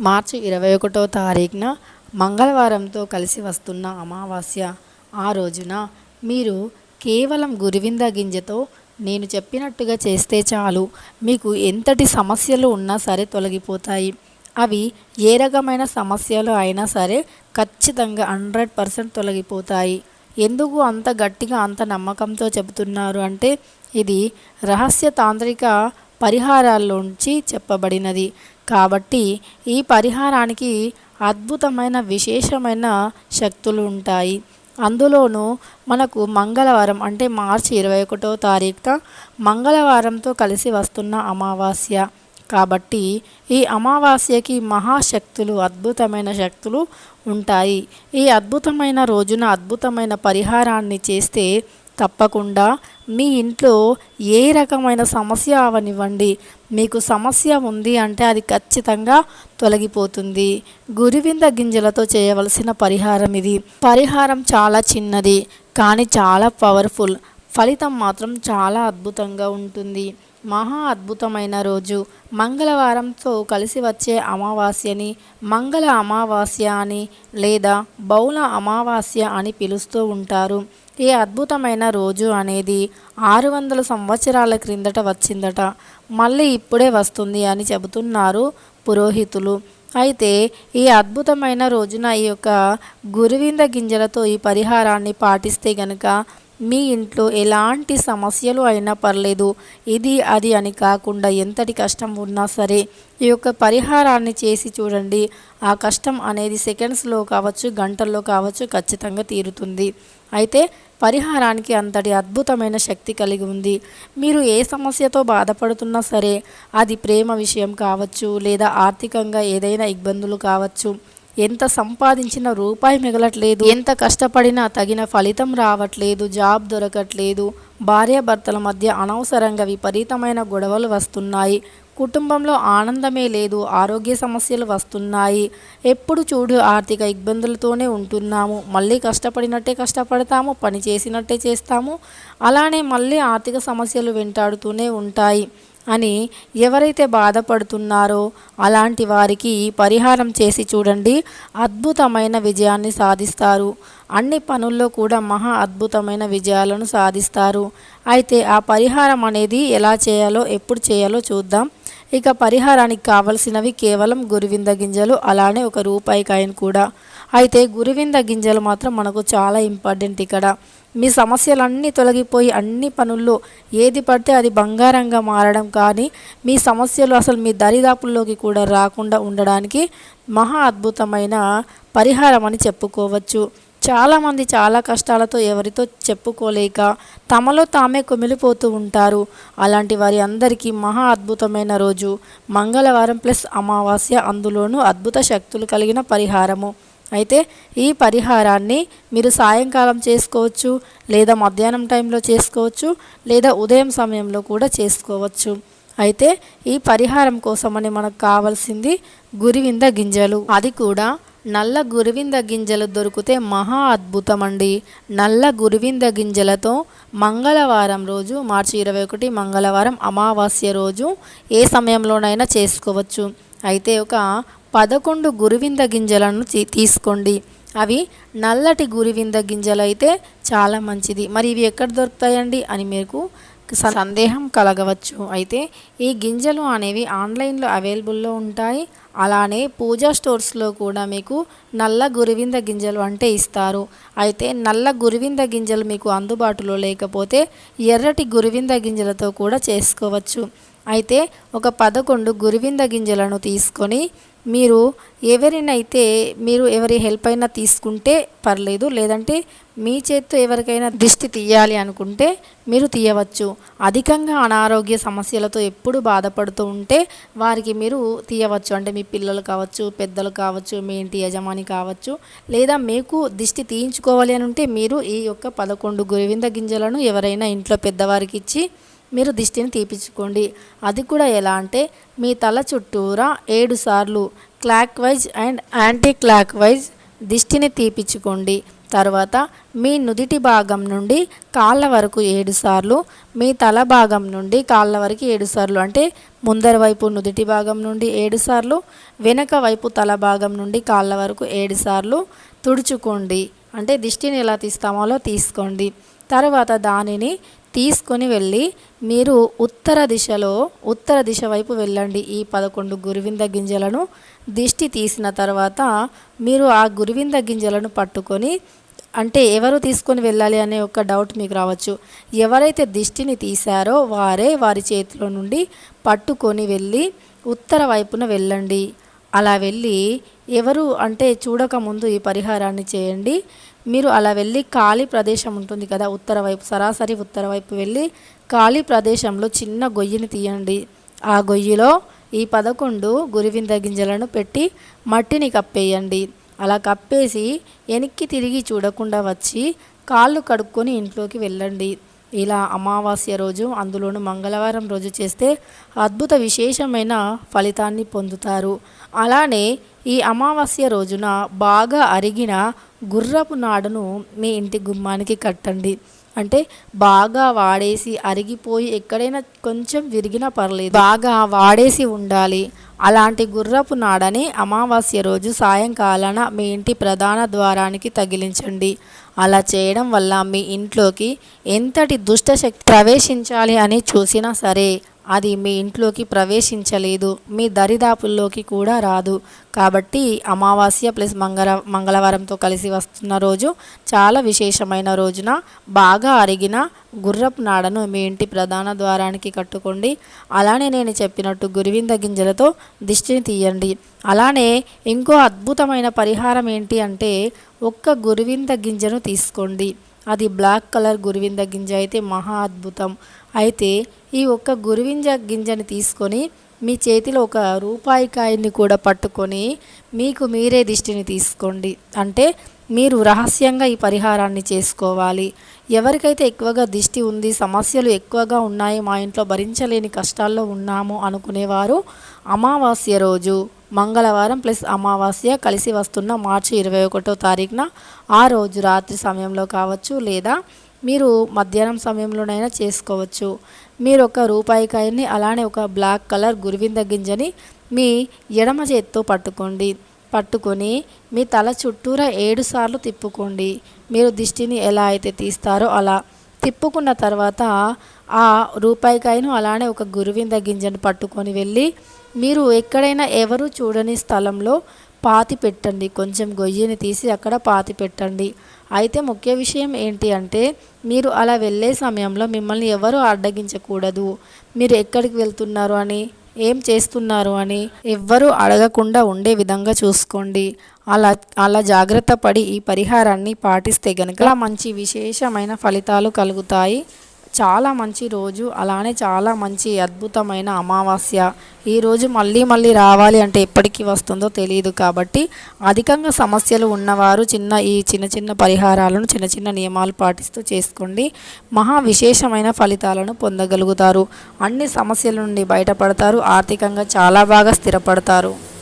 మార్చి ఇరవై ఒకటో తారీఖున మంగళవారంతో కలిసి వస్తున్న అమావాస్య ఆ రోజున మీరు కేవలం గురువింద గింజతో నేను చెప్పినట్టుగా చేస్తే చాలు. మీకు ఎంతటి సమస్యలు ఉన్నా సరే తొలగిపోతాయి. అవి ఏ రకమైన సమస్యలు అయినా సరే ఖచ్చితంగా హండ్రెడ్ పర్సెంట్ తొలగిపోతాయి. ఎందుకు అంత గట్టిగా అంత నమ్మకంతో చెబుతున్నారు అంటే ఇది రహస్య తాంత్రిక పరిహారాల్లోంచి చెప్పబడినది. కాబట్టి ఈ పరిహారానికి అద్భుతమైన విశేషమైన శక్తులు ఉంటాయి. అందులోనూ మనకు మంగళవారం అంటే మార్చి ఇరవై ఒకటో తారీఖున మంగళవారంతో కలిసి వస్తున్న అమావాస్య. కాబట్టి ఈ అమావాస్యకి మహాశక్తులు అద్భుతమైన శక్తులు ఉంటాయి. ఈ అద్భుతమైన రోజున అద్భుతమైన పరిహారాన్ని చేస్తే తప్పకుండా మీ ఇంట్లో ఏ రకమైన సమస్య అవనివ్వండి. మీకు సమస్య ఉంది అంటే అది ఖచ్చితంగా తొలగిపోతుంది. గురివింద గింజలతో చేయవలసిన పరిహారం ఇది. పరిహారం చాలా చిన్నది కానీ చాలా పవర్ఫుల్. ఫలితం మాత్రం చాలా అద్భుతంగా ఉంటుంది. మహా అద్భుతమైన రోజు. మంగళవారంతో కలిసి వచ్చే అమావాస్యని మంగళ అమావాస్య అని లేదా బౌల అమావాస్య అని పిలుస్తూ ఉంటారు. ఈ అద్భుతమైన రోజు అనేది ఆరు వందల సంవత్సరాల క్రిందట వచ్చిందట. మళ్ళీ ఇప్పుడే వస్తుంది అని చెబుతున్నారు పురోహితులు. అయితే ఈ అద్భుతమైన రోజున ఈ యొక్క గురువింద గింజలతో ఈ పరిహారాన్ని పాటిస్తే గనక మీ ఇంట్లో ఎలాంటి సమస్యలు అయినా పర్లేదు. ఇది అది అని కాకుండా ఎంతటి కష్టం ఉన్నా సరే ఈ యొక్క పరిహారాన్ని చేసి చూడండి. ఆ కష్టం అనేది సెకండ్స్లో కావచ్చు గంటల్లో కావచ్చు ఖచ్చితంగా తీరుతుంది. అయితే పరిహారానికి అంతటి అద్భుతమైన శక్తి కలిగి ఉంది. మీరు ఏ సమస్యతో బాధపడుతున్నా సరే అది ప్రేమ విషయం కావచ్చు లేదా ఆర్థికంగా ఏదైనా ఇబ్బందులు కావచ్చు ఎంత సంపాదించిన రూపాయి మిగలట్లేదు ఎంత కష్టపడినా తగిన ఫలితం రావట్లేదు జాబ్ దొరకట్లేదు భార్యాభర్తల మధ్య అనవసరంగా విపరీతమైన గొడవలు వస్తున్నాయి కుటుంబంలో ఆనందమే లేదు ఆరోగ్య సమస్యలు వస్తున్నాయి. ఎప్పుడు చూడు ఆర్థిక ఇబ్బందులతోనే ఉంటున్నాము మళ్ళీ కష్టపడినట్టే కష్టపడతాము పని చేసినట్టే చేస్తాము అలానే మళ్ళీ ఆర్థిక సమస్యలు వెంటాడుతూనే ఉంటాయి. అని ఎవరైతే బాధపడుతున్నారో అలాంటి వారికి పరిహారం చేసి చూడండి. అద్భుతమైన విజయాన్ని సాధిస్తారు. అన్ని పనుల్లో కూడా మహా అద్భుతమైన విజయాలను సాధిస్తారు. అయితే ఆ పరిహారం అనేది ఎలా చేయాలో ఎప్పుడు చేయాలో చూద్దాం. ఇక పరిహారానికి కావలసినవి కేవలం గురువింద గింజలు అలానే ఒక రూపాయి కాయిన్ కూడా. అయితే గురువింద గింజలు మాత్రం మనకు చాలా ఇంపార్టెంట్ ఇక్కడ. మీ సమస్యలన్నీ తొలగిపోయి అన్ని పనుల్లో ఏది పడితే అది బంగారంగా మారడం కానీ మీ సమస్యలు అసలు మీ దరిదాపుల్లోకి కూడా రాకుండా ఉండడానికి మహా అద్భుతమైన పరిహారం అని చెప్పుకోవచ్చు. చాలామంది చాలా కష్టాలతో ఎవరితో చెప్పుకోలేక తమలో తామే కుమిలిపోతూ ఉంటారు. అలాంటి వారి అందరికీ మహా అద్భుతమైన రోజు. మంగళవారం ప్లస్ అమావాస్య అందులోనూ అద్భుత శక్తులు కలిగిన పరిహారము. అయితే ఈ పరిహారాన్ని మీరు సాయంకాలం చేసుకోవచ్చు లేదా మధ్యాహ్నం టైంలో చేసుకోవచ్చు లేదా ఉదయం సమయంలో కూడా చేసుకోవచ్చు. అయితే ఈ పరిహారం కోసమని మనకు కావాల్సింది గురివింద గింజలు. అది కూడా నల్ల గురువింద గింజలు దొరికితే మహా అద్భుతం అండి నల్ల గురువింద గింజలతో మంగళవారం రోజు మార్చి ఇరవై ఒకటి మంగళవారం అమావాస్య రోజు ఏ సమయంలోనైనా చేసుకోవచ్చు. అయితే ఒక పదకొండు గురువింద గింజలను తీసుకోండి. అవి నల్లటి గురువింద గింజలు అయితే చాలా మంచిది. మరి ఇవి ఎక్కడ దొరుకుతాయండి అని మీకు సందేహం కలగవచ్చు. అయితే ఈ గింజలు అనేవి ఆన్లైన్లో అవైలబుల్లో ఉంటాయి. అలానే పూజా స్టోర్స్లో కూడా మీకు నల్ల గురివింద గింజలు అంటే ఇస్తారు. అయితే నల్ల గురివింద గింజలు మీకు అందుబాటులో లేకపోతే ఎర్రటి గురివింద గింజలతో కూడా చేసుకోవచ్చు. అయితే ఒక పదకొండు గురివింద గింజలను తీసుకొని మీరు ఎవరినైతే మీరు ఎవరి హెల్ప్ అయినా తీసుకుంటే పర్లేదు లేదంటే మీ చేత్తో ఎవరికైనా దిష్టి తీయాలి అనుకుంటే మీరు తీయవచ్చు. అధికంగా అనారోగ్య సమస్యలతో ఎప్పుడు బాధపడుతూ ఉంటే వారికి మీరు తీయవచ్చు. అంటే మీ పిల్లలు కావచ్చు పెద్దలు కావచ్చు మీ ఇంటి యజమాని కావచ్చు లేదా మీకు దిష్టి తీయించుకోవాలి అని ఉంటే మీరు ఈ యొక్క పదకొండు గురివింద గింజలను ఎవరైనా ఇంట్లో పెద్దవారికి ఇచ్చి మీరు దిష్టిని తీపించుకోండి అది కూడా ఎలా అంటే మీ తల చుట్టూరా ఏడు సార్లు clockwise and anti clockwise దిష్టిని తీపించుకోండి తర్వాత మీ నుదిటి భాగం నుండి కాళ్ళ వరకు ఏడు సార్లు మీ తల భాగం నుండి కాళ్ళ వరకు ఏడు సార్లు అంటే ముందర వైపు నుదిటి భాగం నుండి ఏడు సార్లు వెనక వైపు తల భాగం నుండి కాళ్ళ వరకు ఏడు సార్లు తుడుచుకోండి. అంటే దిష్టిని ఎలా తీస్తామో అలా తీసుకోండి. తర్వాత దానిని తీసుకొని వెళ్ళి మీరు ఉత్తర దిశలో ఉత్తర దిశ వైపు వెళ్ళండి ఈ పదకొండు గురువింద గింజలను. దిష్టి తీసిన తర్వాత మీరు ఆ గురువింద గింజలను పట్టుకొని అంటే ఎవరు తీసుకొని వెళ్ళాలి అనే ఒక డౌట్ మీకు రావచ్చు. ఎవరైతే దిష్టిని తీశారో వారే వారి చేతిలో నుండి పట్టుకొని వెళ్ళి ఉత్తర వైపున వెళ్ళండి. అలా వెళ్ళి ఎవరు అంటే చూడకముందు ఈ పరిహారాన్ని చేయండి. మీరు అలా వెళ్ళి ఖాళీ ప్రదేశం ఉంటుంది కదా ఉత్తర వైపు సరాసరి ఉత్తర వైపు వెళ్ళి ఖాళీ ప్రదేశంలో చిన్న గొయ్యిని తీయండి. ఆ గొయ్యిలో ఈ పదకొండు గురివింద గింజలను పెట్టి మట్టిని కప్పేయండి. అలా కప్పేసి వెనక్కి తిరిగి చూడకుండా వచ్చి కాళ్ళు కడుక్కొని ఇంట్లోకి వెళ్ళండి. ఇలా అమావాస్య రోజు అందులోనూ మంగళవారం రోజు చేస్తే అద్భుత విశేషమైన ఫలితాన్ని పొందుతారు. అలానే ఈ అమావాస్య రోజున బాగా అరిగిన గుర్రపు నాడును మీ ఇంటి గుమ్మానికి కట్టండి. అంటే బాగా వాడేసి అరిగిపోయి ఎక్కడైనా కొంచెం విరిగినా పర్లేదు. బాగా వాడేసి ఉండాలి. అలాంటి గుర్రపు నాడని అమావాస్య రోజు సాయంకాలాన మీ ఇంటి ప్రధాన ద్వారానికి తగిలించండి. అలా చేయడం వల్ల మీ ఇంట్లోకి ఎంతటి దుష్టశక్తి ప్రవేశించాలి అని చూసినా సరే అది మీ ఇంట్లోకి ప్రవేశించలేదు మీ దరిదాపుల్లోకి కూడా రాదు. కాబట్టి అమావాస్య ప్లస్ మంగళ మంగళవారంతో కలిసి వస్తున్న రోజు చాలా విశేషమైన రోజున బాగా అరిగిన గుర్రపు నాడను మీ ఇంటి ప్రధాన ద్వారానికి కట్టుకోండి. అలానే నేను చెప్పినట్టు గురివింద గింజలతో దిష్టిని తీయండి. అలానే ఇంకో అద్భుతమైన పరిహారం ఏంటి అంటే ఒక్క గురివింద గింజను తీసుకోండి. అది బ్లాక్ కలర్ గురివింద గింజ అయితే మహా అద్భుతం. అయితే ఈ ఒక్క గురివింజ గింజని తీసుకొని మీ చేతిలో ఒక రూపాయి కాయని కూడా పట్టుకొని మీకు మీరే దిష్టిని తీసుకోండి. అంటే మీరు రహస్యంగా ఈ పరిహారాన్ని చేసుకోవాలి. ఎవరికైతే ఎక్కువగా దిష్టి ఉంది సమస్యలు ఎక్కువగా ఉన్నాయి మా ఇంట్లో భరించలేని కష్టాల్లో ఉన్నాము అనుకునేవారు అమావాస్య రోజు మంగళవారం ప్లస్ అమావాస్య కలిసి వస్తున్న మార్చి ఇరవై ఒకటో తారీఖున ఆ రోజు రాత్రి సమయంలో కావచ్చు లేదా మీరు మధ్యాహ్నం సమయంలోనైనా చేసుకోవచ్చు. మీరు ఒక రూపాయి కాయని అలానే ఒక బ్లాక్ కలర్ గురివింద గింజని మీ ఎడమ చేత్తో పట్టుకోండి. పట్టుకొని మీ తల చుట్టూరా ఏడు సార్లు తిప్పుకోండి. మీరు దిష్టిని ఎలా అయితే తీస్తారో అలా. తిప్పుకున్న తర్వాత ఆ రూపాయి కాయను అలానే ఒక గురువింద గింజను పట్టుకొని వెళ్ళి మీరు ఎక్కడైనా ఎవరు చూడని స్థలంలో పాతి పెట్టండి. కొంచెం గొయ్యిని తీసి అక్కడ పాతి పెట్టండి. అయితే ముఖ్య విషయం ఏంటి అంటే మీరు అలా వెళ్ళే సమయంలో మిమ్మల్ని ఎవరు అడ్డగించకూడదు. మీరు ఎక్కడికి వెళ్తున్నారు అని? ఏం చేస్తున్నారు అని ఎవ్వరూ అడగకుండా ఉండే విధంగా చూసుకోండి. అలా అలా జాగ్రత్త పడి ఈ పరిహారాన్ని పాటిస్తే గనుక మంచి విశేషమైన ఫలితాలు కలుగుతాయి. చాలా మంచి రోజు అలానే చాలా మంచి అద్భుతమైన అమావాస్య. ఈ రోజు మళ్ళీ మళ్ళీ రావాలి అంటే ఎప్పటికీ వస్తుందో తెలియదు కాబట్టి అధికంగా సమస్యలు ఉన్నవారు చిన్న ఈ చిన్న చిన్న పరిహారాలను చిన్న చిన్న నియమాలు పాటిస్తూ చేసుకోండి. మహా విశేషమైన ఫలితాలను పొందగలుగుతారు. అన్ని సమస్యల నుండి బయటపడతారు ఆర్థికంగా చాలా బాగా స్థిరపడతారు.